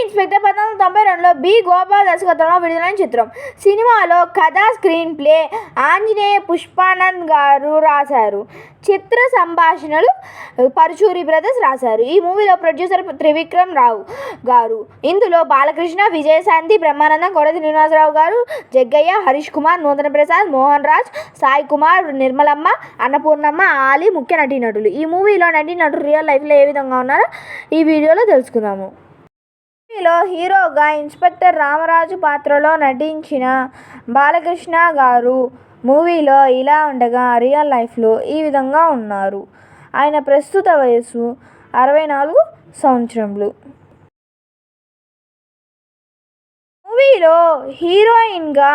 Inspector పంతొమ్మిది వందల తొంభై రెండులో బి గోపాల్ దర్శకత్వంలో విడుదలైన చిత్రం. సినిమాలో కథ స్క్రీన్ ప్లే ఆంజనేయ పుష్పానంద్ గారు రాశారు. చిత్ర సంభాషణలు పరుచూరి బ్రదర్స్ రాశారు. ఈ మూవీలో ప్రొడ్యూసర్ త్రివిక్రమ్ రావు గారు. ఇందులో బాలకృష్ణ విజయశాంతి బ్రహ్మానందం కొడతి శ్రీనివాసరావు గారు జగ్గయ్య హరీష్ కుమార్ నూతన ప్రసాద్ మోహన్ రాజ్ సాయి కుమార్ నిర్మలమ్మ అన్నపూర్ణమ్మ ఆలి ముఖ్య నటీనటులు. ఈ మూవీలో నటీనటులు రియల్ లైఫ్లో ఏ విధంగా ఉన్నారో ఈ వీడియోలో తెలుసుకుందాము. దీనిలో హీరోగా ఇన్స్పెక్టర్ రామరాజు పాత్రలో నటించిన బాలకృష్ణ గారు మూవీలో ఇలా ఉండగా రియల్ లైఫ్లో ఈ విధంగా ఉన్నారు. ఆయన ప్రస్తుత వయసు అరవై నాలుగు సంవత్సరములు. మూవీలో హీరోయిన్గా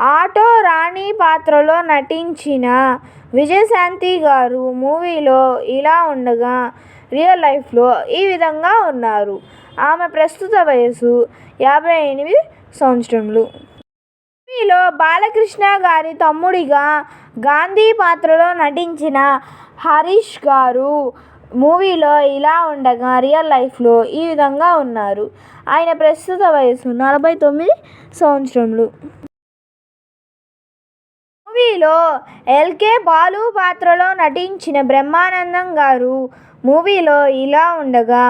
ఆటో రాణి పాత్రలో నటించిన విజయశాంతి గారు మూవీలో ఇలా ఉండగా రియల్ లైఫ్లో ఈ విధంగా ఉన్నారు. ఆమె ప్రస్తుత వయసు యాభై ఎనిమిది సంవత్సరములు. మూవీలో బాలకృష్ణ గారి తమ్ముడిగా గాంధీ పాత్రలో నటించిన హరీష్ గారు మూవీలో ఇలా ఉండగా రియల్ లైఫ్లో ఈ విధంగా ఉన్నారు. ఆయన ప్రస్తుత వయసు నలభై తొమ్మిది సంవత్సరములు. మూవీలో ఎల్కే బాలు పాత్రలో నటించిన బ్రహ్మానందం గారు మూవీలో ఇలా ఉండగా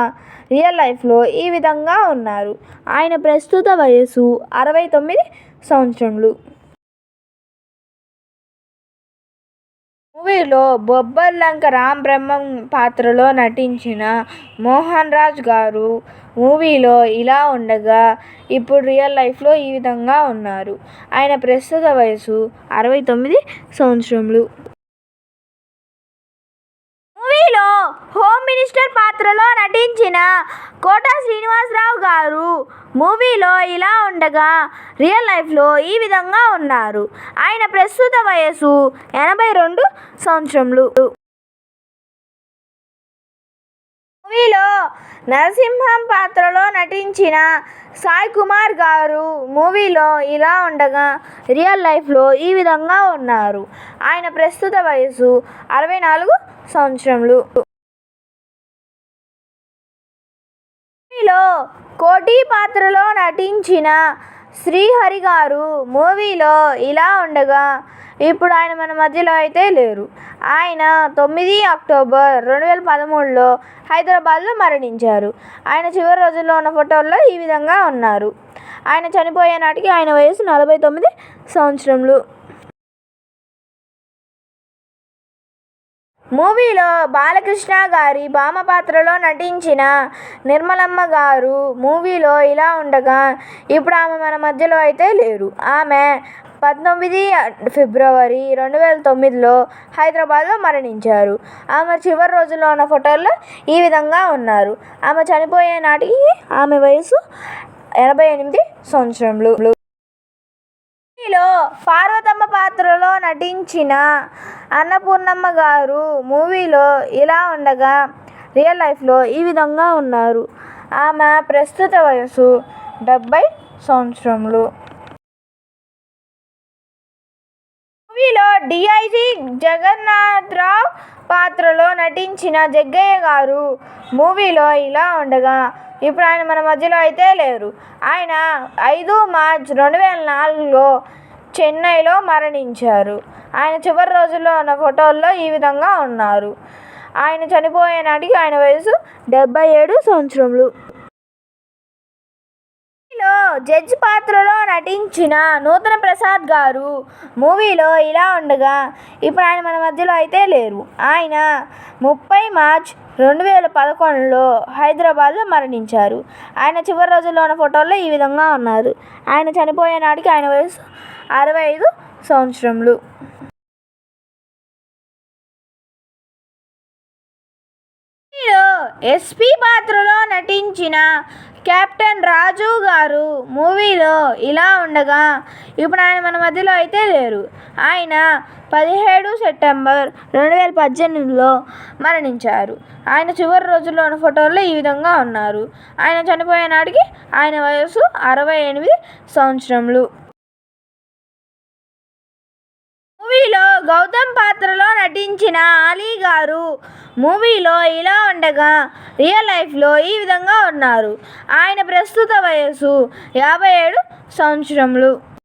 రియల్ లైఫ్లో ఈ విధంగా ఉన్నారు. ఆయన ప్రస్తుత వయసు అరవై తొమ్మిది సంవత్సరములు మూవీలో బొబ్బర్లంక రామ్ బ్రహ్మం పాత్రలో నటించిన మోహన్ రాజ్ గారు మూవీలో ఇలా ఉండగా ఇప్పుడు రియల్ లైఫ్లో ఈ విధంగా ఉన్నారు. ఆయన ప్రస్తుత వయసు అరవై తొమ్మిది సంవత్సరములు మూవీలో మాస్టర్ పాత్రలో నటించిన కోట శ్రీనివాసరావు గారు మూవీలో ఇలా ఉండగా రియల్ లైఫ్లో ఈ విధంగా ఉన్నారు. ఆయన ప్రస్తుత వయసు ఎనభై రెండు సంవత్సరములు. మూవీలో నరసింహం పాత్రలో నటించిన సాయి కుమార్ గారు మూవీలో ఇలా ఉండగా రియల్ లైఫ్లో ఈ విధంగా ఉన్నారు. ఆయన ప్రస్తుత వయసు అరవై నాలుగు సంవత్సరములు. కోటి పాత్రలో నటించిన శ్రీహరి గారు మూవీలో ఇలా ఉండగా ఇప్పుడు ఆయన మన మధ్యలో అయితే లేరు. ఆయన తొమ్మిది అక్టోబర్ రెండు వేల పదమూడులో హైదరాబాద్లో మరణించారు. ఆయన చివరి రోజుల్లో ఉన్న ఫోటోల్లో ఈ విధంగా ఉన్నారు. ఆయన చనిపోయే నాటికి ఆయన వయసు నలభై తొమ్మిది సంవత్సరములు. మూవీలో బాలకృష్ణ గారి భామ పాత్రలో నటించిన నిర్మలమ్మ గారు మూవీలో ఇలా ఉండగా ఇప్పుడు ఆమె మన మధ్యలో అయితే లేరు. ఆమె పంతొమ్మిది ఫిబ్రవరి రెండు వేల తొమ్మిదిలో హైదరాబాద్లో మరణించారు. ఆమె చివరి రోజుల్లో ఉన్న ఫోటోల్లో ఈ విధంగా ఉన్నారు. ఆమె చనిపోయే నాటికి ఆమె వయసు ఎనభై ఎనిమిది సంవత్సరములు. పార్వతమ్మ పాత్రలో నటించిన అన్నపూర్ణమ్మ గారు మూవీలో ఇలా ఉండగా రియల్ లైఫ్లో ఈ విధంగా ఉన్నారు. ఆమె ప్రస్తుత వయసు డెబ్భై సంవత్సరములు. మూవీలో డిఐజీ జగన్నాథరావు పాత్రలో నటించిన జగ్గయ్య గారు మూవీలో ఇలా ఉండగా ఇప్పుడు ఆయన మన మధ్యలో అయితే లేరు. ఆయన ఐదు మార్చ్ రెండు వేల నాలుగులో చెన్నైలో మరణించారు. ఆయన చివరి రోజుల్లో ఉన్న ఫోటోల్లో ఈ విధంగా ఉన్నారు. ఆయన చనిపోయే నాటికి ఆయన వయసు డెబ్బై ఏడు సంవత్సరములు. జడ్జి పాత్రలో నటించిన నూతన ప్రసాద్ గారు మూవీలో ఇలా ఉండగా ఇప్పుడు ఆయన మన మధ్యలో అయితే లేరు. ఆయన ముప్పై మార్చ్ రెండు వేల పదకొండులో హైదరాబాద్లో మరణించారు. ఆయన చివరి రోజుల్లో ఉన్న ఫోటోల్లో ఈ విధంగా ఉన్నారు. ఆయన చనిపోయే నాటికి ఆయన వయసు అరవై ఐదు సంవత్సరములు. ఎస్పి పాత్రలో నటించిన కెప్టెన్ రాజు గారు మూవీలో ఇలా ఉండగా ఇప్పుడు ఆయన మన మధ్యలో అయితే లేరు. ఆయన పదిహేడు సెప్టెంబర్ రెండు వేల పద్దెనిమిదిలో మరణించారు. ఆయన చివరి రోజుల్లో ఉన్న ఫోటోల్లో ఈ విధంగా ఉన్నారు. ఆయన చనిపోయే నాటికి ఆయన వయసు అరవై ఎనిమిది సంవత్సరములు. మూవీలో గౌతమ్ పాత్రలో నటించిన అలీ గారు మూవీలో ఇలా ఉండగా రియల్ లైఫ్లో ఈ విధంగా ఉన్నారు. ఆయన ప్రస్తుత వయస్సు యాభై ఏడు సంవత్సరములు.